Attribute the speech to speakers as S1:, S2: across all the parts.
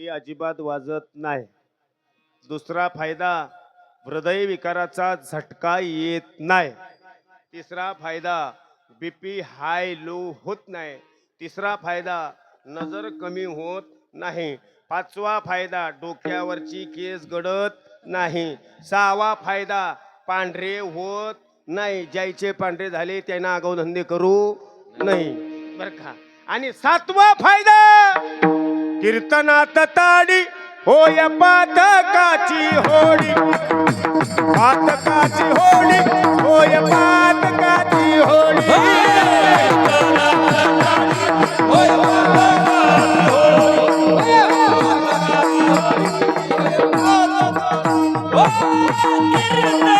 S1: ती अजिबात वाजत नाही. दुसरा फायदा हृदय विकाराचा झटका येत नाही. तिसरा फायदा बीपी हाय लो होत नाही. तिसरा फायदा नजर कमी होत नाही. पाचवा फायदा डोक्यावरची केस गडत नाही. सहावा फायदा पांढरे होत नाही. ज्याचे पांढरे झाले त्यांना आगाऊ धंदे करू नाही. बर का? आणि सातवा फायदा! कीर्तनात ताडी होय पातकाची होडी. पातकाची होडी होय पातकाची होडी. Oh,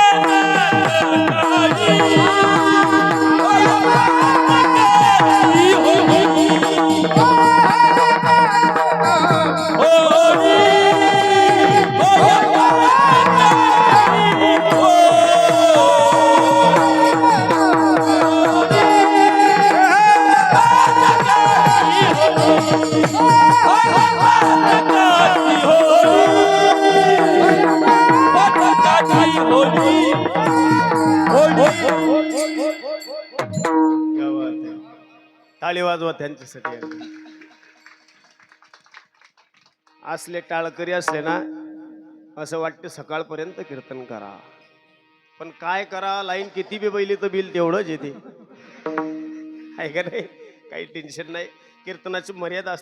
S1: टाळी वाजवा त्यांच्यासाठी असले टाळकरी असले ना असं वाटतं सकाळपर्यंत कीर्तन करा. पण काय करा लाईन किती बी बैली तर बिल तेवढंच येते. आहे का नाही? काही टेन्शन नाही. कीर्तनाची मर्यादा असते